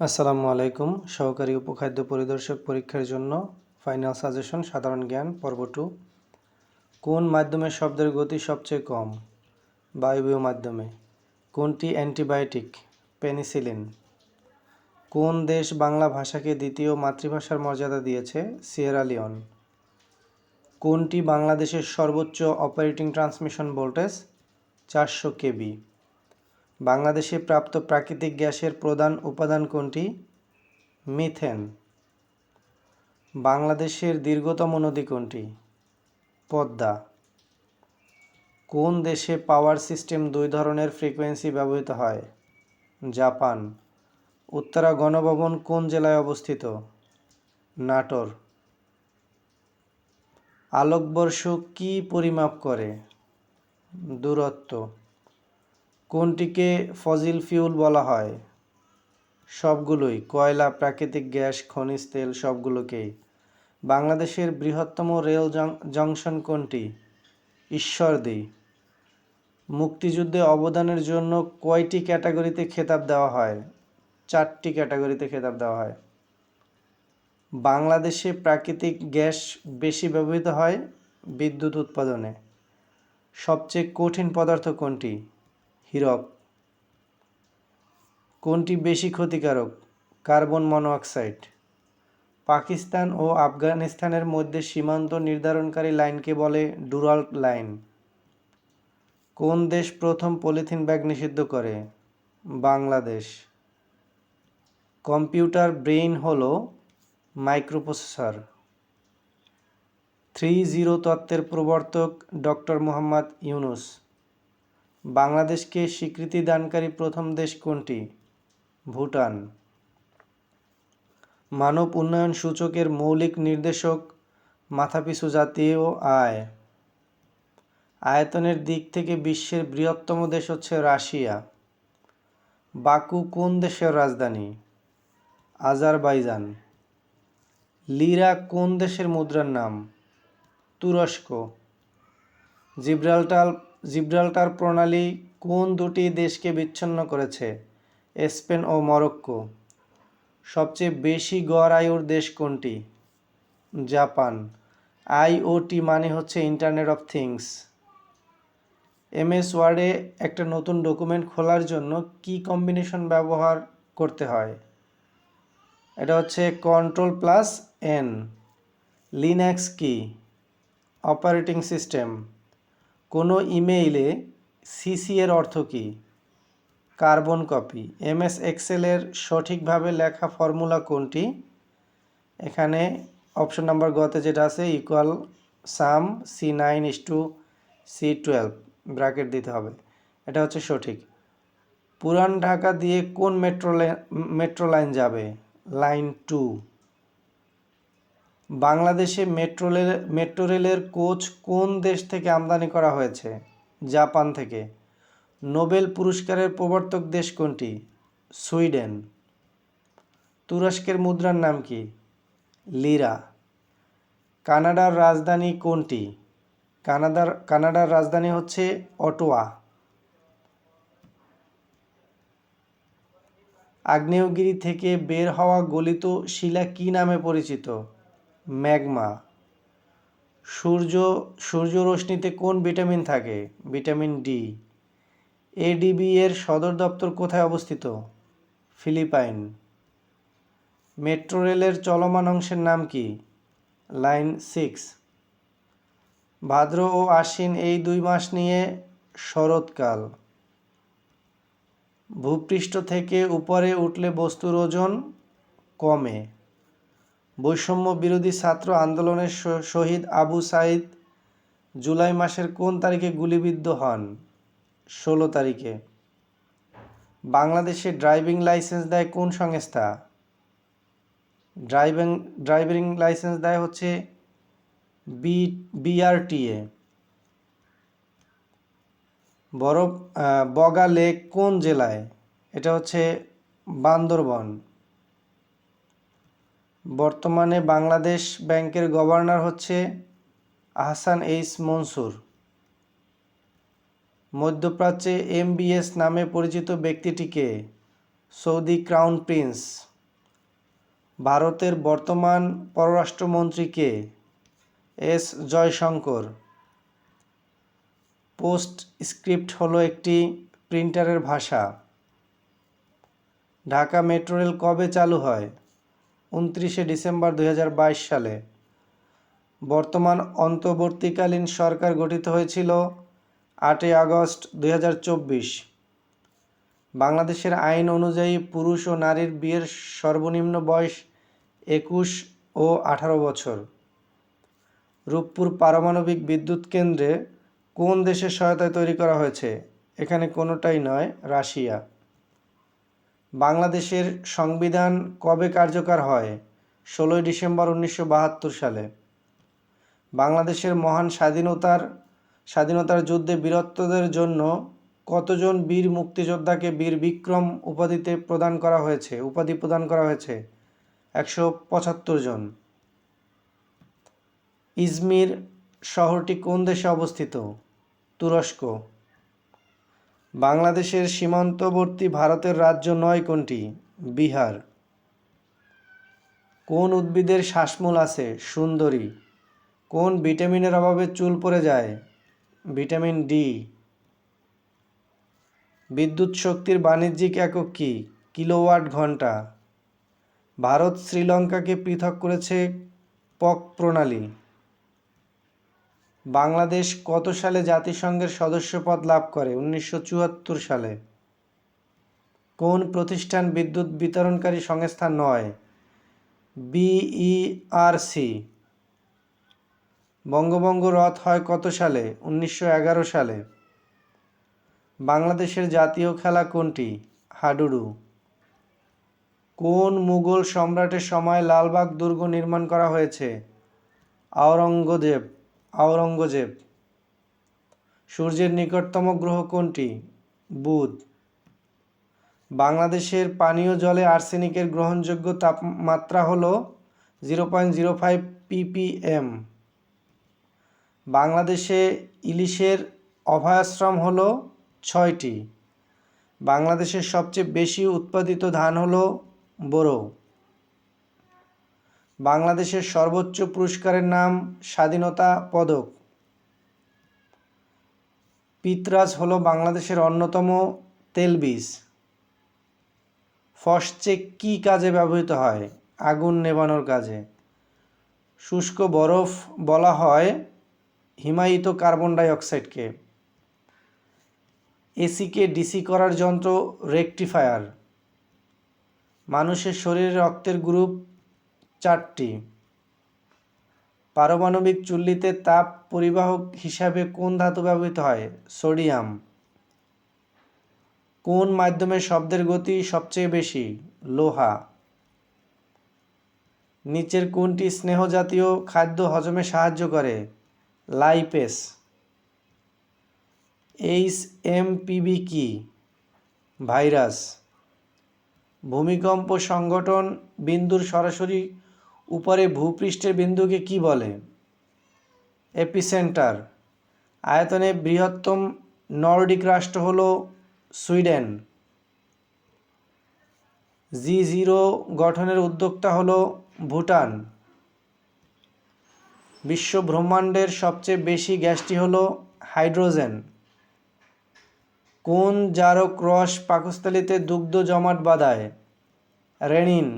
আসসালামু আলাইকুম। সহকারী উপখাদ্য পরিদর্শক পরীক্ষার জন্য ফাইনাল সাজেশন সাধারণ জ্ঞান, পর্ব টু। কোন মাধ্যমে শব্দের গতি সবচেয়ে কম? বায়বীয় মাধ্যমে। কোনটি অ্যান্টিবায়োটিক? পেনিসিলিন। কোন দেশ বাংলা ভাষাকে দ্বিতীয় মাতৃভাষার মর্যাদা দিয়েছে? Sierra Leone. কোনটি বাংলাদেশের সর্বোচ্চ অপারেটিং ট্রান্সমিশন ভোল্টেজ? চারশো কেবি। বাংলাদেশে প্রাপ্ত প্রাকৃতিক গ্যাসের প্রধান উপাদান কোনটি? মিথেন। বাংলাদেশের দীর্ঘতম নদী কোনটি? পদ্মা। কোন দেশে পাওয়ার সিস্টেম দুই ধরনের ফ্রিকোয়েন্সি ব্যবহৃত হয়? জাপান। উত্তরা গণভবন কোন জেলায় অবস্থিত? নাটোর। আলোকবর্ষ কি পরিমাপ করে? দূরত্ব। কোনটিকে ফজিল ফিউল বলা হয়? সবগুলোই। কয়লা, প্রাকৃতিক গ্যাস, খনিজ তেল, সবগুলোকেই। বাংলাদেশের বৃহত্তম রেল জংশন কোনটি? ঈশ্বরদী মুক্তিযুদ্ধে অবদানের জন্য কয়টি ক্যাটাগরিতে খেতাব দেওয়া হয়? চারটি ক্যাটাগরিতে খেতাব দেওয়া হয়। বাংলাদেশে প্রাকৃতিক গ্যাস বেশি ব্যবহৃত হয় বিদ্যুৎ উৎপাদনে। সবচেয়ে কঠিন পদার্থ কোনটি? হীরক। কোনটি বেশি ক্ষতিকারক? কার্বন মনোঅক্সাইড পাকিস্তান ও আফগানিস্তানের মধ্যে সীমান্ত নির্ধারণকারী লাইনকে বলে ডুরাল লাইন। কোন দেশ প্রথম পলিথিন ব্যাগ নিষিদ্ধ করে? বাংলাদেশ। কম্পিউটার ব্রেইন হল মাইক্রোপ্রসেসর। থ্রি জিরো তত্ত্বের প্রবর্তক ডক্টর মোহাম্মদ ইউনুস। বাংলাদেশকে স্বীকৃতি দানকারী প্রথম দেশ কোনটি? ভুটান। মানব উন্নয়ন সূচকের মৌলিক নির্দেশক মাথাপিছু জাতীয় আয়। আয়তনের দিক থেকে বিশ্বের বৃহত্তম দেশ হচ্ছে রাশিয়া। বাকু কোন দেশের রাজধানী? আজারবাইজান। লিরা কোন দেশের মুদ্রার নাম? তুরস্ক। জিব্রাল্টার জিব্রাল্টার প্রণালী কোন দুটি দেশকে বিচ্ছিন্ন করেছে? স্পেন ও মরক্কো। সবচেয়ে বেশি গড় আয়ুর দেশ কোনটি? জাপান। আইওটি মানে হচ্ছে ইন্টারনেট অফ থিংস। এমএস ওয়ার্ডে একটা নতুন ডকুমেন্ট খোলার জন্য কি কম্বিনেশন ব্যবহার করতে হয়? এটা হচ্ছে কন্ট্রোল প্লাস এন। লিনাক্স কি? Operating system. কোনো ইমেইলে সিসি এর অর্থ কী? Carbon copy. এমএস এক্সেলের সঠিকভাবে লেখা ফর্মুলা কোনটি? এখানে অপশন নাম্বার গতে যেটা আছে equal sum C nine is two C twelve bracket দিতে হবে। এটা হচ্ছে সঠিক। পুরান ঢাকা দিয়ে কোন মেট্রো মেট্রো লাইন যাবে? লাইন টু বাংলাদেশে মেট্রো মেট্রো রেলের কোচ কোন দেশ থেকে আমদানি করা হয়েছে? জাপান থেকে। নোবেল পুরস্কারের প্রবর্তক দেশ কোনটি? সুইডেন। তুরস্কের মুদ্রার নাম কি? লিরা। কানাডার রাজধানী কোনটি? কানাডার কানাডার রাজধানী হচ্ছে অটোয়া। আগ্নেয়গিরি থেকে বের হওয়া গলিত শিলা কি নামে পরিচিত? ম্যাগমা। সূর্য সূর্যরশ্মিতে কোন ভিটামিন থাকে? Vitamin D. এডিবি এর সদর দপ্তর কোথায় অবস্থিত? ফিলিপাইন। মেট্রো রেলের চলমান অংশের নাম কি? Line six. ভাদ্র ও আশ্বিন এই দুই মাস নিয়ে শরৎকাল। ভূপৃষ্ঠ থেকে উপরে উঠলে বস্তুর ওজন কমে। বৈষম্য বিরোধী ছাত্র আন্দোলনের শহীদ আবু সাইদ জুলাই মাসের কোন তারিখে গুলিবিদ্ধ হন? ষোলো তারিখে। বাংলাদেশে ড্রাইভিং লাইসেন্স দেয় কোন সংস্থা? ড্রাইভিং ড্রাইভিং লাইসেন্স দেয় হচ্ছে বি বিআরটিএ। বরফ বগা লেক কোন জেলায়? এটা হচ্ছে বান্দরবন। বর্তমানে বাংলাদেশ ব্যাংকের গভর্নর হচ্ছে আহসান এইস মনসুর। মধ্যপ্রাচ্যে এমবিএস নামে পরিচিত ব্যক্তিটিকে সৌদি ক্রাউন প্রিন্স, ভারতের বর্তমান পররাষ্ট্রমন্ত্রীকে এস জয়শঙ্কর। পোস্ট স্ক্রিপ্ট হলো একটি প্রিন্টারের ভাষা। ঢাকা মেট্রো রেল কবে চালু হয়? উনত্রিশে ডিসেম্বর দুই হাজার বাইশ সালে। বর্তমান অন্তর্বর্তীকালীন সরকার গঠিত হয়েছিল আটই আগস্ট দু হাজার চব্বিশ। বাংলাদেশের আইন অনুযায়ী পুরুষ ও নারীর বিয়ের সর্বনিম্ন বয়স একুশ ও আঠারো বছর। রূপপুর পারমাণবিক বিদ্যুৎ কেন্দ্রে কোন দেশের সহায়তায় তৈরি করা হয়েছে? এখানে কোনোটাই নয়, রাশিয়া। বাংলাদেশের সংবিধান কবে কার্যকর হয়? ষোলোই ডিসেম্বর উনিশশো বাহাত্তর সালে। বাংলাদেশের মহান স্বাধীনতার স্বাধীনতার যুদ্ধে বীরত্বদের জন্য কতজন বীর মুক্তিযোদ্ধাকে বীর বিক্রম উপাধিতে প্রদান করা হয়েছে? উপাধি প্রদান করা হয়েছে একশো পঁচাত্তর জন। ইজমির শহরটি কোন দেশে অবস্থিত? তুরস্ক। বাংলাদেশের সীমান্তবর্তী ভারতের রাজ্য নয় কোনটি? বিহার। কোন উদ্ভিদের শ্বাসমূল আছে? সুন্দরী। কোন ভিটামিনের অভাবে চুল পড়ে যায়? Vitamin D. বিদ্যুৎ শক্তির বাণিজ্যিক একক কি? কিলোওয়াট ঘণ্টা। ভারত শ্রীলঙ্কাকে পৃথক করেছে পক প্রণালী। বাংলাদেশ কত সালে জাতিসংঘের সদস্যপদ লাভ করে? উনিশশো চুয়াত্তর সালে। কোন প্রতিষ্ঠান বিদ্যুৎ বিতরণকারী সংস্থা নয়? বিইআরসি বঙ্গবঙ্গ রথ হয় কত সালে? উনিশশো এগারো সালে। বাংলাদেশের জাতীয় খেলা কোনটি? হাডুডু। কোন মুঘল সম্রাটের সময় লালবাগ দুর্গ নির্মাণ করা হয়েছে? আওরঙ্গজেব। আওরঙ্গজেব সূর্যের নিকটতম গ্রহ কোনটি? বুধ। বাংলাদেশের পানীয় জলে আর্সেনিকের গ্রহণযোগ্য তাপমাত্রা হল zero point zero five ppm. বাংলাদেশে ইলিশের অভয়াশ্রম হল ছয়টি। বাংলাদেশের সবচেয়ে বেশি উৎপাদিত ধান হল বোরো। বাংলাদেশের সর্বোচ্চ পুরস্কারের নাম স্বাধীনতা পদক। পিতরাজ হলো বাংলাদেশের অন্যতম তেলবীজ ফসচেক কী কাজে ব্যবহৃত হয়? আগুন নেভানোর কাজে। শুষ্ক বরফ বলা হয় হিমায়িত কার্বন ডাই অক্সাইডকে এসিকে ডিসি করার যন্ত্র রেকটিফায়ার। মানুষের শরীরে রক্তের গ্রুপ চারটি। পারমাণবিক চুল্লিতে তাপ পরিবাহক হিসাবে কোন ধাতু ব্যবহৃত হয়? সোডিয়াম। কোন মাধ্যমে শব্দের গতি সবচেয়ে বেশি? লোহা। নিচের কোনটি স্নেহ জাতীয় খাদ্য হজমে সাহায্য করে? লাইপেস। এইচ এমপিবি কি? ভাইরাস। ভূমিকম্প সংগঠন বিন্দুর সরাসরি উপরে ভূপৃষ্ঠের বিন্দুকে কি বলে? এপিসেন্টার। আয়তনে বৃহত্তম নর্ডিক রাষ্ট্র হল সুইডেন। জি জিরো গঠনের উদ্যোক্তা হল ভুটান। বিশ্ব ব্রহ্মাণ্ডের সবচেয়ে বেশি গ্যাসটি হল হাইড্রোজেন। কোন জারক রস পাকস্থলিতে দুগ্ধ জমাট বাঁধায়? রেনিন।